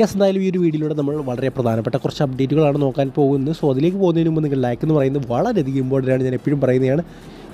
Yes എന്തായാലും ഈ ഒരു വീഡിയോയിലൂടെ നമ്മൾ വളരെ പ്രധാനപ്പെട്ട കുറച്ച് അപ്ഡേറ്റുകളാണ് നോക്കാൻ പോകുന്നത്. സോ അതിലേക്ക് പോകുന്നതിന് മുമ്പ് നിങ്ങൾ ലൈക്ക് എന്ന് പറയുന്നത് വളരെയധികം ഇമ്പോർട്ടന്റ് ആണ്. ഞാൻ എപ്പോഴും പറയുന്നതാണ്.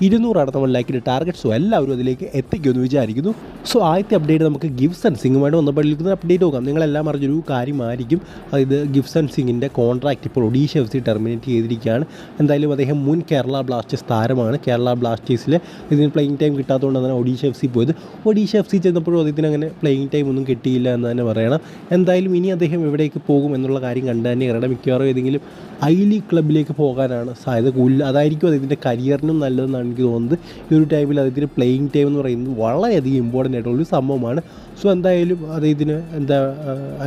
ഇരുന്നൂറാണ് നമ്മൾ ലൈക്കിന്റെ ടാർഗറ്റ് സോ എല്ലാവരും അതിലേക്ക് എത്തിക്കുമെന്ന് വിചാരിക്കുന്നു. സോ ആദ്യത്തെ അപ്ഡേറ്റ് നമുക്ക് ഗിഫ്സൺ സിംഗുമായിട്ട് ബന്ധപ്പെട്ടിരിക്കുന്ന അപ്ഡേറ്റ് നോക്കാം. നിങ്ങളെല്ലാം അറിഞ്ഞൊരു കാര്യമായിരിക്കും. അതായത് ഗിഫ്സൺ സിംഗിന്റെ കോൺട്രാക്റ്റ് ഇപ്പോൾ ഒഡീഷ എഫ് സി ടെർമിനേറ്റ് ചെയ്തിരിക്കുകയാണ്. എന്തായാലും അദ്ദേഹം മുൻ കേരള ബ്ലാസ്റ്റേഴ്സ് താരമാണ്. കേരള ബ്ലാസ്റ്റേഴ്സിൽ ഇതിന് പ്ലെയിങ് ടൈം കിട്ടാത്തതുകൊണ്ട് തന്നെ ഒഡീഷ എഫ് സി പോയത്. ഒഡീഷ എഫ് സി ചെന്നപ്പോഴും അദ്ദേഹത്തിന് അങ്ങനെ പ്ലെയിങ് ടൈം ഒന്നും കിട്ടിയില്ല എന്ന് തന്നെ പറയണം. എന്തായാലും ഇനി അദ്ദേഹം എവിടേക്ക് പോകും എന്നുള്ള കാര്യം കണ്ടു തന്നെ അറിയണം മിക്കവാറും ഏതെങ്കിലും ഐ ലീഗ് ക്ലബിലേക്ക് പോകാനാണ് സാധ്യത കൂടുതൽ. അതായിരിക്കും അദ്ദേഹത്തിന്റെ കരിയറിനും നല്ലതെന്നാണ് എനിക്ക് തോന്നുന്നത്. ഈ ഒരു ടൈമിൽ അദ്ദേഹത്തിന്റെ പ്ലേയിങ് ടൈം എന്ന് പറയുന്നത് വളരെയധികം ഇമ്പോർട്ടന്റ് ആയിട്ടുള്ളൊരു സംഭവമാണ്. സോ എന്തായാലും അദ്ദേഹത്തിന് എന്താ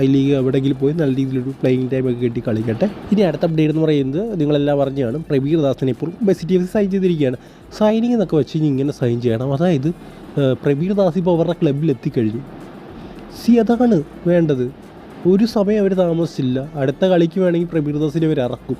ഐ ലീഗ് എവിടെയെങ്കിലും പോയി നല്ല രീതിയിലൊരു പ്ലേയിങ് ടൈം ഒക്കെ കിട്ടി കളിക്കട്ടെ. ഇനി അടുത്ത അപ്ഡേറ്റ് എന്ന് പറയുന്നത് നിങ്ങളെല്ലാം പറഞ്ഞാണ് പ്രവീർ ദാസിനെ ഇപ്പോൾ ബെസിറ്റി എഫ് സൈൻ ചെയ്തിരിക്കുകയാണ്. സൈനിങ് എന്നൊക്കെ വെച്ച് കഴിഞ്ഞാൽ ഇങ്ങനെ സൈൻ ചെയ്യണം. അതായത് പ്രവീർ ദാസ് ഇപ്പോൾ അവരുടെ ക്ലബിൽ എത്തിക്കഴിഞ്ഞു. സി അതാണ് വേണ്ടത്. ഒരു സമയം അവർ താമസിച്ചില്ല. അടുത്ത കളിക്ക് വേണമെങ്കിൽ പ്രബീർദാസിനെ അവർ ഇറക്കും.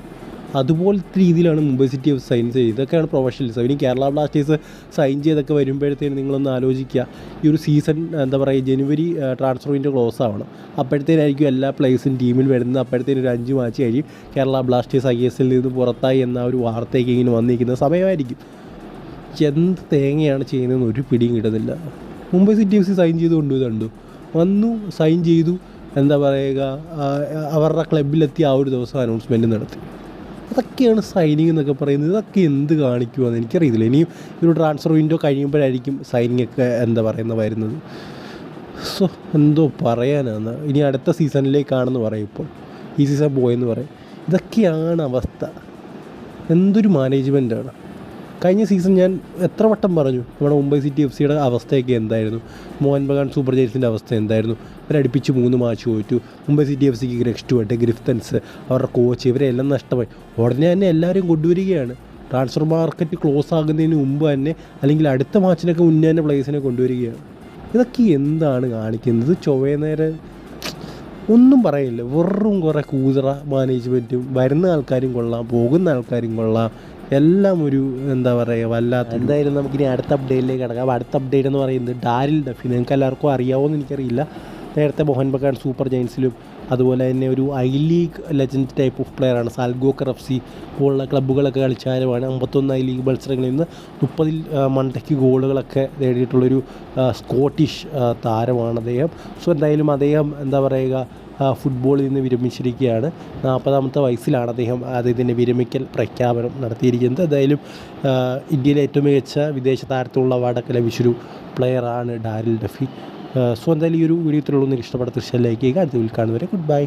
അതുപോലത്തെ രീതിയിലാണ് മുംബൈ സിറ്റി ഓഫ് സൈൻ ചെയ്തത്. ഇതൊക്കെയാണ് പ്രൊഫഷണൽസ് ഇനി കേരള ബ്ലാസ്റ്റേഴ്സ് സൈൻ ചെയ്തൊക്കെ വരുമ്പോഴത്തേന് നിങ്ങളൊന്ന് ആലോചിക്കുക. ഈ ഒരു സീസൺ എന്താ പറയുക ജനുവരി ട്രാൻസ്ഫർ വിൻഡോ ക്ലോസ് ആവണം. അപ്പോഴത്തേനായിരിക്കും എല്ലാ പ്ലേയേഴ്സും ടീമിൽ വരുന്നത്. അപ്പോഴത്തേന് ഒരു അഞ്ച് മാച്ച് കഴിയും. കേരള ബ്ലാസ്റ്റേഴ്സ് ഐ എസ് എല്ലിൽ നിന്ന് പുറത്തായി എന്ന ഒരു വാർത്തയൊക്കെ ഇങ്ങനെ വന്നിരിക്കുന്ന സമയമായിരിക്കും. എന്ത് തേങ്ങയാണ് ചെയ്യുന്നതെന്ന് ഒരു പിടിയും കിട്ടുന്നില്ല. Mumbai city F C sign ചെയ്ത് കൊണ്ടുപോയതുണ്ടോ വന്നു സൈൻ ചെയ്തു. എന്താ പറയുക അവരുടെ ക്ലബിലെത്തി ആ ഒരു ദിവസം അനൗൺസ്മെന്റ് നടത്തി. അതൊക്കെയാണ് സൈനിങ് എന്നൊക്കെ പറയുന്നത്. ഇതൊക്കെ എന്ത് കാണിക്കുമെന്ന് എനിക്കറിയത്തില്ല. ഇനിയും ഒരു ട്രാൻസ്ഫർ വിൻഡോ കഴിയുമ്പോഴായിരിക്കും സൈനിങ് ഒക്കെ എന്താ പറയുന്നത് വരുന്നത്. സോ എന്തോ പറയാനാണ് ഇനി അടുത്ത സീസണിലേക്കാണെന്ന് പറയും ഇപ്പോൾ. ഈ സീസൺ പോയെന്ന് പറയും. ഇതൊക്കെയാണ് അവസ്ഥ. എന്തൊരു മാനേജ്മെന്റാണ് കഴിഞ്ഞ സീസൺ ഞാൻ എത്ര വട്ടം പറഞ്ഞു നമ്മുടെ മുംബൈ സിറ്റി എഫ് സിയുടെ അവസ്ഥയൊക്കെ എന്തായിരുന്നു? മോഹൻ ബഗാൻ സൂപ്പർ ജയൻസിന്റെ അവസ്ഥ എന്തായിരുന്നു? ഇവരടുപ്പിച്ച് മൂന്ന് മാച്ച് പോയിട്ടു മുംബൈ സിറ്റി എഫ് സിക്ക് നെക്സ്റ്റ് ആയിട്ട് ഗ്രിഫ്തൻസ് അവരുടെ കോച്ച് ഇവരെല്ലാം നഷ്ടമായി. ഉടനെ തന്നെ എല്ലാവരും കൊണ്ടുവരികയാണ്. ട്രാൻസ്ഫർ മാർക്കറ്റ് ക്ലോസ് ആകുന്നതിന് മുമ്പ് തന്നെ അല്ലെങ്കിൽ അടുത്ത മാച്ചിനൊക്കെ മുന്നേ തന്നെ പ്ലേസിനെ കൊണ്ടുവരികയാണ്. ഇതൊക്കെ എന്താണ് കാണിക്കുന്നത്? ചൊവ്വേ നേരെ ഒന്നും പറയില്ല. വെറും കുറേ കൂതറ മാനേജ്മെന്റും വരുന്ന ആൾക്കാരും കൊള്ളാം പോകുന്ന ആൾക്കാരും കൊള്ളാം. എല്ലാം ഒരു എന്താ പറയുക വല്ലാത്ത എന്തായാലും നമുക്കിനി അടുത്ത അപ്ഡേറ്റിലേക്ക് കിടക്കാം. അടുത്ത അപ്ഡേറ്റ് എന്ന് പറയുന്നത് ഡാരിൽ ഡഫി നിങ്ങൾക്ക് എല്ലാവർക്കും അറിയാവോ എന്ന് എനിക്കറിയില്ല. നേരത്തെ മോഹൻ ബഗാൻ സൂപ്പർ ജയൻസിലും അതുപോലെ തന്നെ ഒരു I league legend type of പ്ലെയറാണ് സാൽഗോക്കർ എഫ് സി പോലുള്ള ക്ലബ്ബുകളൊക്കെ കളിച്ചാലുമാണ് അമ്പത്തൊന്ന് ഐ ലീഗ് മത്സരങ്ങളിൽ നിന്ന് മുപ്പതിൽ മണ്ടയ്ക്ക് ഗോളുകളൊക്കെ നേടിയിട്ടുള്ളൊരു സ്കോട്ടിഷ് താരമാണ് അദ്ദേഹം. സോ എന്തായാലും അദ്ദേഹം എന്താ പറയുക ഫുട്ബോളിൽ നിന്ന് വിരമിച്ചിരിക്കുകയാണ്. നാൽപ്പതാമത്തെ വയസ്സിലാണ് അദ്ദേഹം അദ്ദേഹത്തിന്റെ വിരമിക്കൽ പ്രഖ്യാപനം നടത്തിയിരിക്കുന്നത്. എന്തായാലും ഇന്ത്യയിലെ ഏറ്റവും മികച്ച വിദേശ താരത്തിലുള്ള അവാർഡൊക്കെ ലഭിച്ചൊരു പ്ലെയറാണ് ഡാരിൽ ഡഫി സോ എന്തായാലും ഈ ഒരു വീഡിയോ ഇത്രയുള്ളൂ നിങ്ങൾക്ക് ഇഷ്ടപ്പെട്ട തീർച്ചയായും ലൈക്ക് ചെയ്യുക. അടുത്ത വീട്ടിൽ കാണുന്നവരെ ഗുഡ് ബൈ